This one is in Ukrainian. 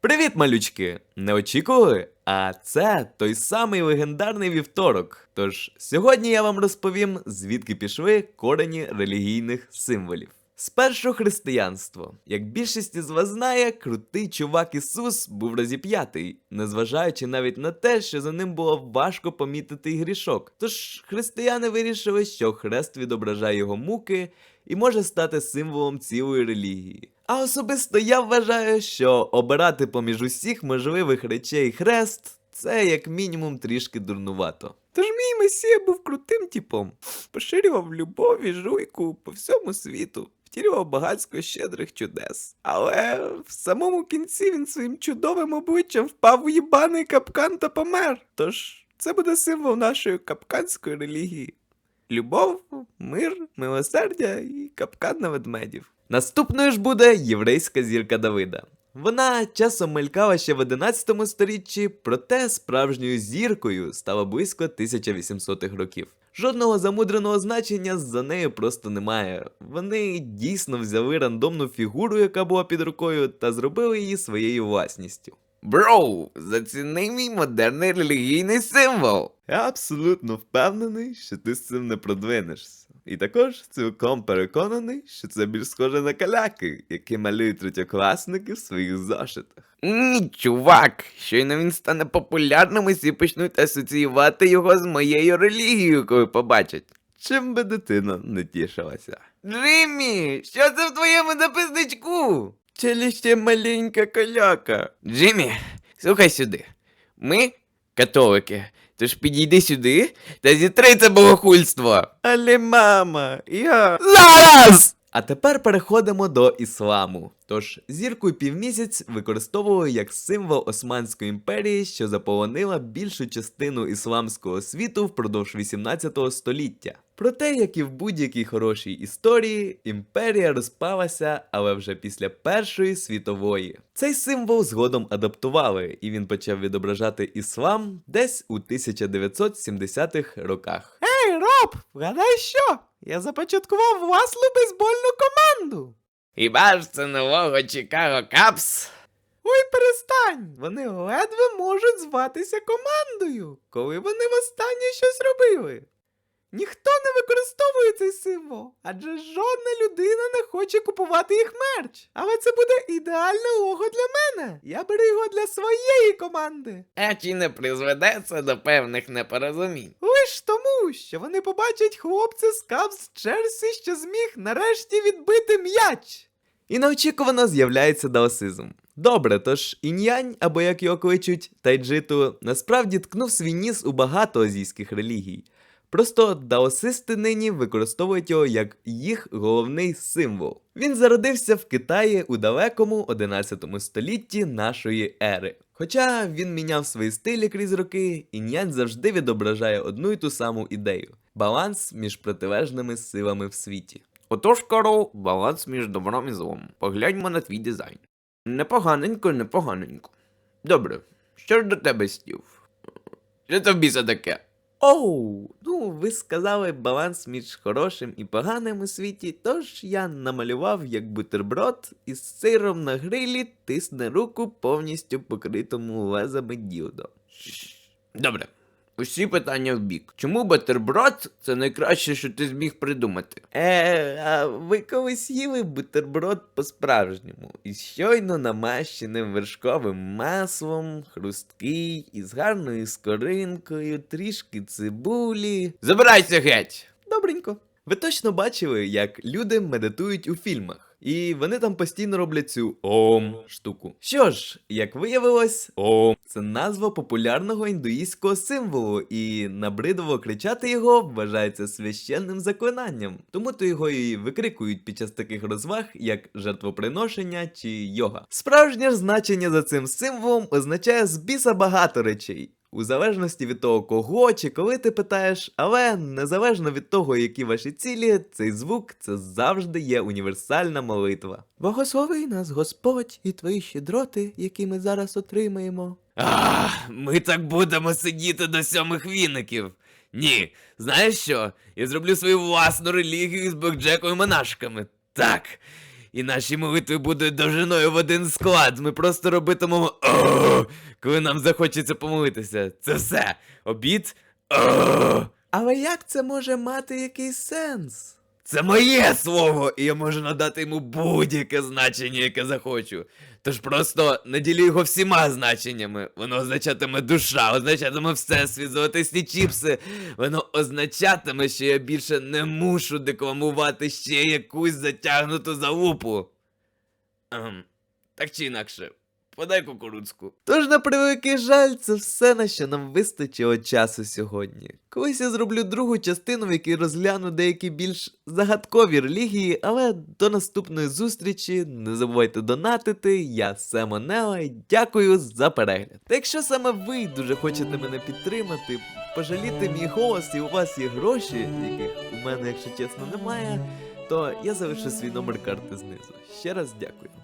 Привіт, малючки! Не очікували? А це той самий легендарний вівторок. Тож сьогодні я вам розповім, звідки пішли корені релігійних символів. Спершу християнство. Як більшість із вас знає, крутий чувак Ісус був розіп'ятий, незважаючи навіть на те, що за ним було важко помітити й грішок. Тож християни вирішили, що хрест відображає його муки і може стати символом цілої релігії. А особисто я вважаю, що обирати поміж усіх можливих речей хрест це як мінімум трішки дурнувато. Тож мій месія був крутим типом, поширював любов і жуйку по всьому світу, втілював багатсько щедрих чудес. Але в самому кінці він своїм чудовим обличчям впав у їбаний капкан та помер. Тож це буде символ нашої капканської релігії. Любов, мир, милосердя і капкан на ведмедів. Наступною ж буде єврейська зірка Давида. Вона часом мелькала ще в 11 сторіччі, проте справжньою зіркою стала близько 1800-х років. Жодного замудреного значення за нею просто немає. Вони дійсно взяли рандомну фігуру, яка була під рукою, та зробили її своєю власністю. Броу, заціни мій модерний релігійний символ. Я абсолютно впевнений, що ти з цим не продвинешся. І також цілком переконаний, що це більш схоже на каляки, які малюють третьокласники в своїх зошитах. Ні, чувак, щойно він стане популярним, всі почнуть асоціювати його з моєю релігією, коли побачать. Чим би дитина не тішилася. Джиммі, що це в твоєму записничку? Чи ще маленька каляка. Джиммі, слухай сюди. Ми католики. Тож підійди сюди та зітри це богохульство. Але мама, я. Зараз! А тепер переходимо до ісламу. Тож зірку півмісяць використовували як символ Османської імперії, що заполонила більшу частину ісламського світу впродовж 18 століття. Проте, як і в будь-якій хорошій історії, імперія розпалася, але вже після Першої світової. Цей символ згодом адаптували, і він почав відображати іслам десь у 1970-х роках. Ей, Роб, вгадай що? Я започаткував власну бейсбольну команду. Хіба ж це нового Чикаго Капс? Ой, перестань! Вони ледве можуть зватися командою, коли вони востаннє щось робили. Ніхто не використовує цей символ, адже жодна людина не хоче купувати їх мерч. Але це буде ідеальне лого для мене. Я беру його для своєї команди. А чи не призведе це до певних непорозумінь? Лиш тому, що вони побачать хлопця з Кавс Черсі, що зміг нарешті відбити м'яч. І неочікувано з'являється даосизм. Добре, тож ін'янь, або як його кличуть, тайджиту, насправді ткнув свій ніс у багато азійських релігій. Просто даосисти нині використовують його як їх головний символ. Він зародився в Китаї у далекому 11 столітті нашої ери. Хоча він міняв свої стилі крізь роки, ін'янь завжди відображає одну й ту саму ідею баланс між протилежними силами в світі. Отож, Карл, баланс між добром і злом. Погляньмо на твій дизайн. Непоганенько, непоганенько. Добре, що ж до тебе стів? Що це в біса таке? Оу, ну ви сказали баланс між хорошим і поганим у світі, тож я намалював як бутерброд із сиром на грилі тисне руку повністю покритому лезами ділдо. Добре. Усі питання в бік. Чому бутерброд – це найкраще, що ти зміг придумати? Е, а ви колись їли бутерброд по-справжньому, із щойно намащеним вершковим маслом, хрусткий, із гарною скоринкою, трішки цибулі. Забирайся геть! Добренько. Ви точно бачили, як люди медитують у фільмах. І вони там постійно роблять цю ом штуку. Що ж, як виявилось, ом це назва популярного індуїстського символу, і набридово кричати його вважається священним заклинанням. Тому то його і викрикують під час таких розваг, як жертвоприношення чи йога. Справжнє ж значення за цим символом означає з біса багато речей. У залежності від того, кого чи коли ти питаєш, але незалежно від того, які ваші цілі, цей звук це завжди є універсальна молитва. Благослови нас, Господь, і твої щедроти, які ми зараз отримаємо. Ах, ми так будемо сидіти до сьомих віників. Ні, знаєш що? Я зроблю свою власну релігію з Бекджеком і монашками. Так. І наші молитви будуть довжиною в один склад. Ми просто робитимемо «О!», коли нам захочеться помолитися. Це все. Обід. «О!». Але як це може мати якийсь сенс? Це моє слово, і я можу надати йому будь-яке значення, яке захочу. Тож просто наділю його всіма значеннями. Воно означатиме душа, означатиме всесвіт, золотисті чіпси. Воно означатиме, що я більше не мушу декламувати ще якусь затягнуту залупу. Ем, так чи інакше, подай кукурудзку. Тож, на превеликий жаль, це все, на що нам вистачило часу сьогодні. Колись я зроблю другу частину, в якій розгляну деякі більш загадкові релігії, але до наступної зустрічі не забувайте донатити. Я Семо Нео і дякую за перегляд. Та якщо саме ви дуже хочете мене підтримати, пожаліти мій голос і у вас є гроші, яких у мене, якщо чесно, немає, то я залишу свій номер карти знизу. Ще раз дякую.